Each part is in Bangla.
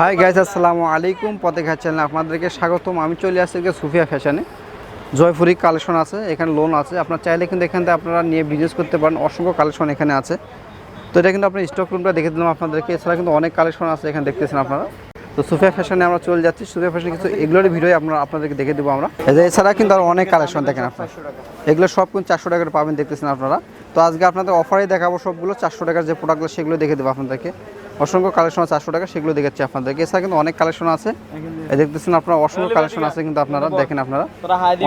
হাই গাইজ আসসালামু আলাইকুম। পথে চ্যানেলে আপনাদেরকে স্বাগতম। আমি চলে আসছি সুফিয়া ফ্যাশনে জয়পুরি কালেকশন আছে, এখানে লোন আছে। আপনার চাইলে কিন্তু এখান থেকে আপনারা নিয়ে বিজনেস করতে পারেন। অসংখ্য কালেকশন এখানে আছে। তো এটা কিন্তু আপনার স্টক রুমটা দেখে দিলাম আপনাদেরকে। এছাড়া কিন্তু অনেক কালেকশন আছে এখানে দেখতেছেন আপনারা। তো সুফিয়া ফ্যাশনে আমরা চলে যাচ্ছি। সুফিয়া ফ্যাশনে কিছু এগুলোর ভিডিও আপনারা আপনাদেরকে দেখে দেবো আমরা। এছাড়া কিন্তু আরও অনেক কালেকশন দেখেন আপনারা। এগুলো সব কিন্তু চারশো টাকার পাবেন দেখতেছেন আপনারা। তো আজকে আপনাদের অফারেই দেখাবো সবগুলো। চারশো টাকার যে প্রোডাক্টগুলো সেগুলো দেখে দেবো আপনাদেরকে। অসংখ্য কালেকশন আছে চারশো টাকা সেগুলো দেখাচ্ছি আপনাদেরকে। এছাড়া কিন্তু অনেক কালেকশন আছে। দেখতেছেন আপনারা অসংখ্য কালেকশন আছে কিন্তু আপনারা দেখেন আপনারা।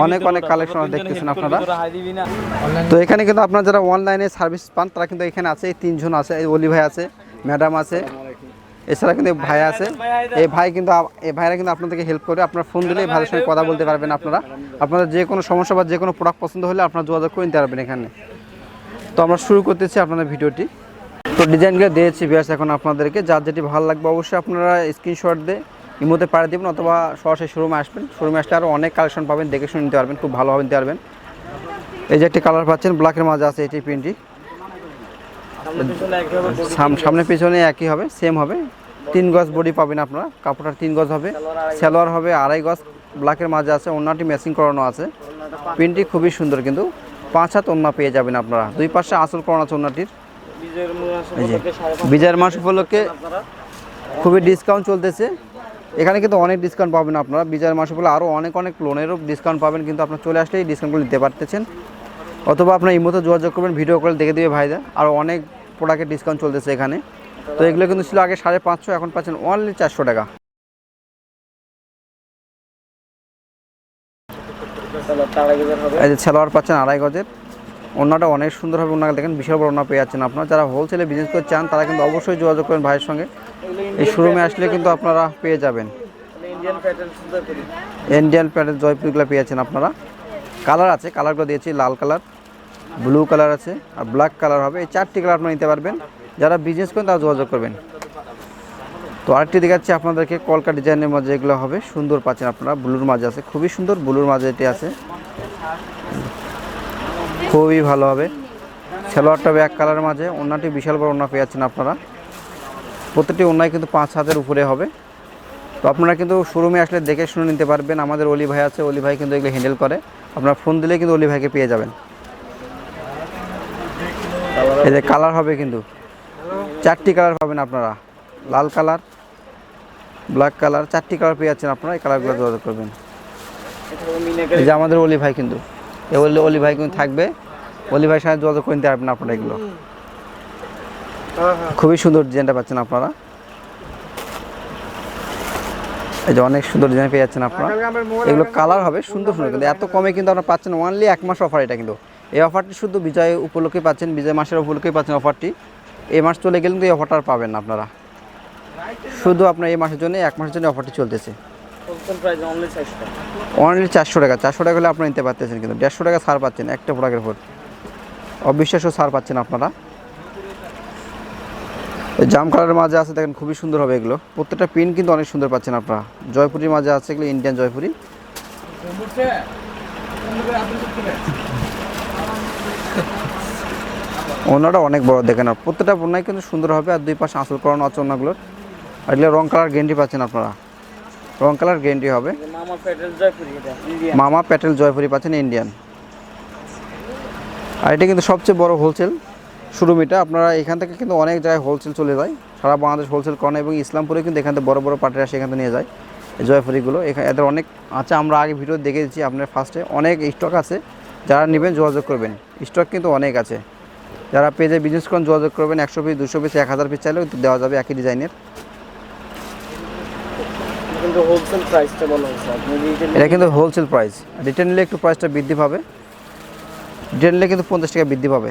অনেক অনেক কালেকশন দেখতেছেন আপনারা। তো এখানে কিন্তু আপনারা যারা অনলাইনে সার্ভিস পান তারা কিন্তু এখানে আছে এই তিনজন আছে এই অলি ভাই আছে ম্যাডাম আছে। এছাড়া কিন্তু ভাই আছে। এই ভাই। কিন্তু এই ভাইরা কিন্তু আপনাদেরকে হেল্প করে আপনার ফোন দিলে এই ভাইয়ের সঙ্গে কথা বলতে পারবেন আপনারা। আপনাদের যে কোনো সমস্যা বা যে কোনো প্রোডাক্ট পছন্দ হলে আপনারা যোগাযোগ করে নিতে পারবেন এখানে। তো আমরা শুরু করতেছি আপনাদের ভিডিওটি তো ডিজাইনগুলো দিয়েছি বিয়ার্স এখন আপনাদেরকে। যার যেটি ভালো লাগবে অবশ্যই আপনারা স্ক্রিনশট দিয়ে ইমোতে পাড়ে দেবেন অথবা সরাসরি শোরুমে আসবেন। শোরুমে আসলে আরও অনেক কালেকশন পাবেন, দেখে শুনে নিতে পারবেন, খুব ভালোভাবে নিতে পারবেন। এই যে একটি কালার পাচ্ছেন ব্ল্যাকের মাঝে আছে এটি প্রিন্টটি সাম- সামনে পিছনে একই হবে সেম হবে। তিন গজ বডি পাবেন আপনারা কাপড়টা তিন গজ হবে। সালোয়ার হবে আড়াই গজ ব্ল্যাকের মাঝে আছে অন্যটি ম্যাচিং করানো আছে। প্রিন্টটি খুবই সুন্দর কিন্তু, পাঁচ হাত ওন্না পেয়ে যাবেন আপনারা। দুই পাশে আসল করানো আছে যে বিজয়ের মাস উপলক্ষে খুবই ডিসকাউন্ট চলতেছে। এখানে কিন্তু অনেক ডিসকাউন্ট পাবেন আপনারা। বিজয়ের মাস উপলক্ষে আরও অনেক অনেক লোনেরও ডিসকাউন্ট পাবেন কিন্তু আপনার চলে আসলেই ডিসকাউন্টগুলো নিতে পারতেছেন। অথবা আপনার এই মতো যোগাযোগ করবেন ভিডিও কল দেখে দেবে ভাইদা আরও অনেক প্রোডাক্টের ডিসকাউন্ট চলতেছে এখানে। তো এগুলো কিন্তু ছিল আগে সাড়ে পাঁচশো এখন পাচ্ছেন অনলি চারশো টাকা। এই যে সালোয়ার পাচ্ছেন আড়াই গজের। ওনাটা অনেক সুন্দর হবে ওনাকে দেখেন, বিশাল বড় ওনা পেয়ে যাচ্ছেন আপনারা। যারা হোলসেলে বিজনেস করতে চান, তারা কিন্তু অবশ্যই যোগাযোগ করেন ভাইয়ের সঙ্গে। এই শোরুমে আসলে কিন্তু আপনারা পেয়ে যাবেন। ইন্ডিয়ান প্যান্টের জয়পুরগুলো পেয়ে যাচ্ছেন আপনারা। কালার আছে কালারগুলো দিয়েছি, লাল কালার ব্লু কালার আছে, আর ব্ল্যাক কালার হবে। এই চারটি কালার আপনারা নিতে পারবেন। যারা বিজনেস করেন, তারা যোগাযোগ করবেন। তো আরেকটি দেখাচ্ছি আপনাদেরকে কলকা ডিজাইনের মাঝে এগুলো হবে, সুন্দর পাচ্ছেন আপনারা। ব্লুর মাঝে আছে, খুবই সুন্দর ব্লুর মাঝে এটি আছে। খুবই ভালো হবে। সালোয়ারটা ব্যাক কালারের মাঝে ওনাটি বিশাল বড় ওনা পেয়ে যাচ্ছেন আপনারা। প্রত্যেকটি ওনায় কিন্তু পাঁচ হাজার উপরে হবে। তো আপনারা কিন্তু শোরুমে আসলে দেখে শুনে নিতে পারবেন, আমাদের অলি ভাই আছে, অলি ভাই কিন্তু এগুলো হ্যান্ডেল করে। আপনার ফোন দিলে কিন্তু অলি ভাইকে পেয়ে যাবেন। এই যে কালার হবে কিন্তু। চারটি কালার পাবেন আপনারা। লাল কালার, ব্ল্যাক কালার, চারটি কালার পেয়ে যাচ্ছেন আপনারা, এই কালারগুলো যোগাযোগ করবেন। এই যে আমাদের অলি ভাই কিন্তু। অলি ভাই কিন্তু থাকবে। অলি ভাইয়ের সাথে যোগাযোগ করে নিতে পারবেন আপনারা এগুলো। খুবই সুন্দর ডিজাইনটা পাচ্ছেন আপনারা। এই যে অনেক সুন্দর ডিজাইন পেয়ে যাচ্ছেন আপনারা। এগুলো কালার হবে সুন্দর সুন্দর। কিন্তু এত কমে কিন্তু আপনারা পাচ্ছেন ওনলি এক মাস অফার এটা কিন্তু। এই অফারটি শুধু বিজয় উপলক্ষে পাচ্ছেন বিজয় মাসের উপলক্ষে পাচ্ছেন অফারটি এই মাস চলে গেলে কিন্তু এই অফারটা পাবেন না আপনারা। শুধু আপনার এই মাসের জন্য এক মাসের জন্য অফারটি চলতেছে। অনলি চারশো টাকা। চারশো টাকা। হলে আপনারা নিতে পারতেছেন কিন্তু। দেড়শো টাকা ছাড় পাচ্ছেন, একটা প্রোডাক্টের উপর। অবিশ্বাস্য ছাড় পাচ্ছেন আপনারা। জাম কালারের মাঝে আছে, দেখেন খুবই সুন্দর হবে এগুলো। প্রত্যেকটা প্রিন্ট কিন্তু অনেক সুন্দর পাচ্ছেন আপনারা। জয়পুরির মাঝে আছে এগুলো ইন্ডিয়ান জয়পুরি। ওনারা অনেক বড়, দেখেন আর প্রত্যেকটা বন্যায় কিন্তু সুন্দর হবে, আর দুই পাশে আঁচল করানো আছে ওনাগুলোর। আর এগুলো রং কালার গেন্ডি পাচ্ছেন আপনারা। রং কালার গেন্ডি হবে। মামা প্যাটেল জয়পুরি পাচ্ছেন ইন্ডিয়ান আর এটা কিন্তু সবচেয়ে বড় হোলসেল শোরুম এটা আপনারা এখান থেকে কিন্তু অনেক জায়গায় হোলসেল চলে যায়। সারা বাংলাদেশ হোলসেল করেন এবং ইসলামপুরে কিন্তু এখান থেকে বড় বড় পার্টিরা সেখান থেকে নিয়ে যায় এই জয়পুরিগুলো। এখানে এদের অনেক আছে আমরা আগে ভিডিও দেখে দিচ্ছি আপনার ফার্স্টে অনেক স্টক আছে। যারা নেবেন যোগাযোগ করবেন। স্টক কিন্তু অনেক আছে। যারা পেজে বিজনেস করেন যোগাযোগ করবেন একশো পিস দুশো পিস এক হাজার পিস চাইলেও দেওয়া যাবে একই ডিজাইনের কিন্তু হোলসেল প্রাইসটা বলা হয়েছে এটা কিন্তু হোলসেল প্রাইস রিটেল নিলে একটু প্রাইসটা বৃদ্ধি পাবে। রিটেল নিলে কিন্তু পঞ্চাশ টাকা বৃদ্ধি পাবে।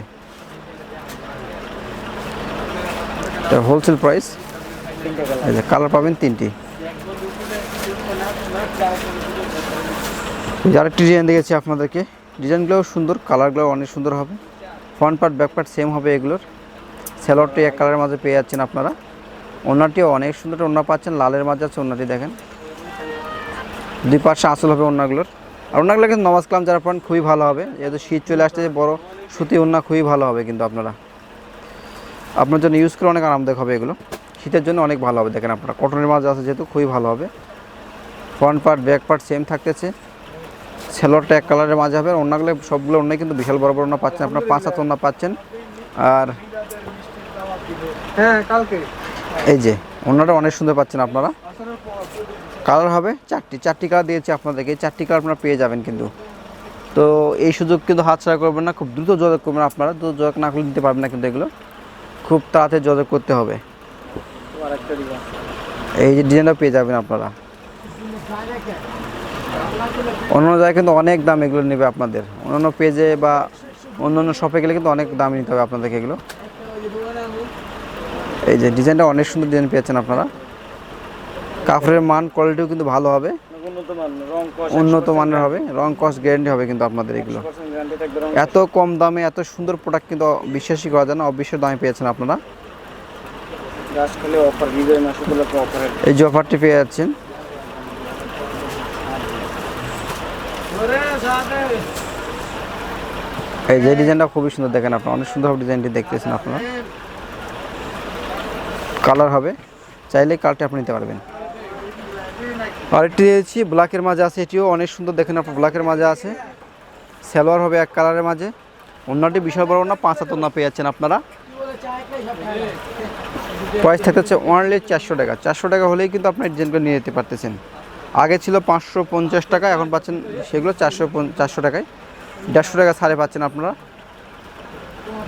এটা হোলসেল প্রাইস কালার পাবেন তিনটি। আরেকটি ডিজাইন দেখেছি আপনাদেরকে। ডিজাইনগুলোও সুন্দর কালারগুলো অনেক সুন্দর হবে। Front part back part same হবে এগুলোর। স্যালোয়ারটি এক কালারের মাঝে পেয়ে যাচ্ছেন আপনারা। ওনারটিও অনেক সুন্দর ওনা পাচ্ছেন লালের মাঝে আছে ওনাটি দেখেন। দুই পাশে আসল হবে ওনাগুলোর আর ওনাগুলো কিন্তু নমাজ কালাম যারা পড়েন খুবই ভালো হবে। যেহেতু শীত চলে আসছে যে বড় সুতি ওনা খুবই ভালো হবে কিন্তু আপনারা। আপনার জন্য ইউজ করে অনেক আরামদায়ক হবে এগুলো। শীতের জন্য অনেক ভালো হবে। দেখেন আপনারা কটনের মাঝে আছে যেহেতু খুবই ভালো হবে। Front part back part same থাকতেছে। সেলোয়ারটা এক কালারের মাঝে হবে। আর অন্যগুলো সবগুলো অন্য কিন্তু বিশাল বড় বড় ওনা পাচ্ছেন। আপনার পাঁচ হাত ওনা পাচ্ছেন। আর হ্যাঁ কালকে। এই যে ওনাটা অনেক সুন্দর পাচ্ছেন আপনারা। কালার হবে, চারটি। চারটি কালার দিয়েছি আপনাদেরকে চারটি কালার আপনারা পেয়ে যাবেন কিন্তু। তো এই সুযোগ কিন্তু হাতছাড়া করবেন না, খুব দ্রুত যোগাযোগ করবেন আপনারা, দ্রুত যোগাযোগ না করলে দিতে পারবেন না কিন্তু এগুলো। খুব তাড়াতাড়ি যোগাযোগ করতে হবে। এই যে ডিজাইনটা পেয়ে যাবেন আপনারা। অন্য জায়গায় কিন্তু অনেক দাম এগুলো নেবে আপনাদের। অন্যান্য পেজে বা অন্য অন্য শপে গেলে কিন্তু অনেক দাম নিতে হবে আপনাদেরকে এগুলো। এই যে ডিজাইনটা অনেক সুন্দর ডিজাইন পেয়েছেন আপনারা। কাপড়ের মান কোয়ালিটিও কিন্তু ভালো হবে। উন্নত মান কস মানের হবে। রং কস্ট গ্যারেন্টি হবে কিন্তু আপনাদের এগুলো। এত কম দামে এত সুন্দর প্রোডাক্ট কিন্তু বিশ্বাসই করা যায় না অবিশ্বাস দামে পেয়েছেন আপনারা। এই যে অফারটি পেয়ে যাচ্ছেন। এই যে ডিজাইনটা খুবই সুন্দর দেখেন আপনারা অনেক সুন্দর ডিজাইনটি দেখতেছেন আপনারা। কালার হবে। চাইলে কালারটি আপনি নিতে পারবেন। আরেকটি দিয়েছি ব্ল্যাকের মাঝে আছে এটিও, অনেক সুন্দর দেখেন আপনার ব্ল্যাকের মাঝে আছে। সালোয়ার হবে এক কালারের মাঝে। অন্যটি বিশাল বড় না পাঁচ হাত না পেয়ে যাচ্ছেন আপনারা। প্রাইস থাকতে হচ্ছে অনলি চারশো টাকা। চারশো টাকা হলেই কিন্তু আপনার ডিজাইনগুলো নিয়ে যেতে পারতেছেন। আগে ছিল পাঁচশো পঞ্চাশ টাকা, এখন পাচ্ছেন সেগুলো চারশো চারশো টাকায়। দেড়শো টাকা ছাড়ে পাচ্ছেন আপনারা।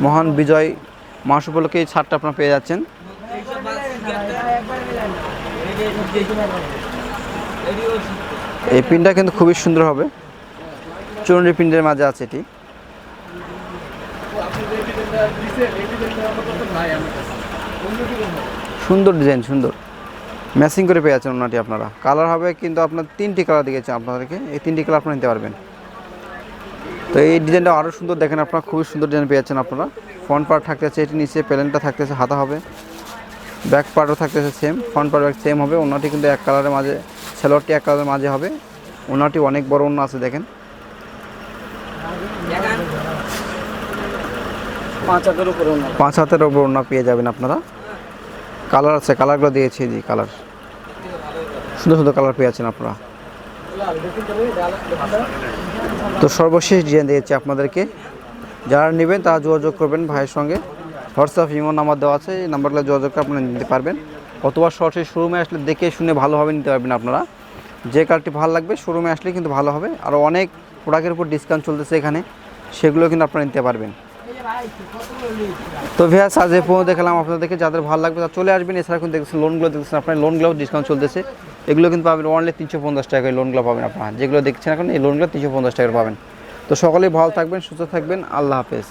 মহান বিজয় মাস উপলক্ষে এই ছাড়টা আপনারা পেয়ে যাচ্ছেন। এই পিনটা কিন্তু খুবই সুন্দর হবে। চুরুন্ডি পিন্ডের মাঝে আছে এটি। সুন্দর ডিজাইন সুন্দর। ম্যাচিং করে পেয়ে যাচ্ছেন ওনাটি আপনারা। কালার হবে কিন্তু আপনার তিনটি কালার দিয়েছে আপনাদেরকে। এই তিনটি কালার আপনারা নিতে পারবেন। তো এই ডিজাইনটা আরও সুন্দর দেখেন আপনারা। খুবই সুন্দর ডিজাইন পেয়ে যাচ্ছেন আপনারা। ফ্রন্ট পার্ট থাকতেছে এটি নিচে প্যালেনটা থাকতেছে হাতা হবে। ব্যাক পার্টও থাকতেছে same front part back same হবে। ওনাটি কিন্তু এক কালারের মাঝে সেলোয়ারটি এক কালারের মাঝে হবে। ওনাটি অনেক বড় ওনা আছে দেখেন। পাঁচ উপরে হাতের ওপর ওনা পেয়ে যাবেন আপনারা। কালার আছে কালারগুলো দিয়েছি জি কালার। সুন্দর সুন্দর কালার পেয়ে যাচ্ছেন আপনারা। তো সর্বশেষ ডিজাইন দিয়েছি আপনাদেরকে। যারা নেবেন তারা যোগাযোগ করবেন ভাইয়ের সঙ্গে। হোয়াটসঅ্যাপ ইমো নাম্বার দেওয়া আছে এই নাম্বারগুলো যোগাযোগ করে আপনারা নিতে পারবেন। অথবা সরাসরি শোরুমে আসলে দেখে শুনে ভালোভাবে নিতে পারবেন আপনারা। যে কারটি ভালো লাগবে শোরুমে আসলে কিন্তু ভালো হবে। আর অনেক প্রোডাক্টের উপর ডিসকাউন্ট চলতেছে এখানে, সেগুলো কিন্তু আপনারা নিতে পারবেন। তো ভিয়াস আজ এই পর্যন্ত দেখালাম আপনাদেরকে, যাদের ভালো লাগবে তারা চলে আসবেন। এছাড়া কিন্তু দেখছেন লোনগুলো দেখছেন আপনার লোনগুলো ডিসকাউন্ট চলতেছে। এগুলো কিন্তু পাবেন অনলি তিনশো পঞ্চাশ টাকায় লোনগুলো পাবেন আপনারা। যেগুলো দেখছেন এখন, এই লোনগুলো তিনশো পঞ্চাশ টাকা পাবেন। তো সকলেই ভালো থাকবেন, সুস্থ থাকবেন। আল্লাহ হাফেজ।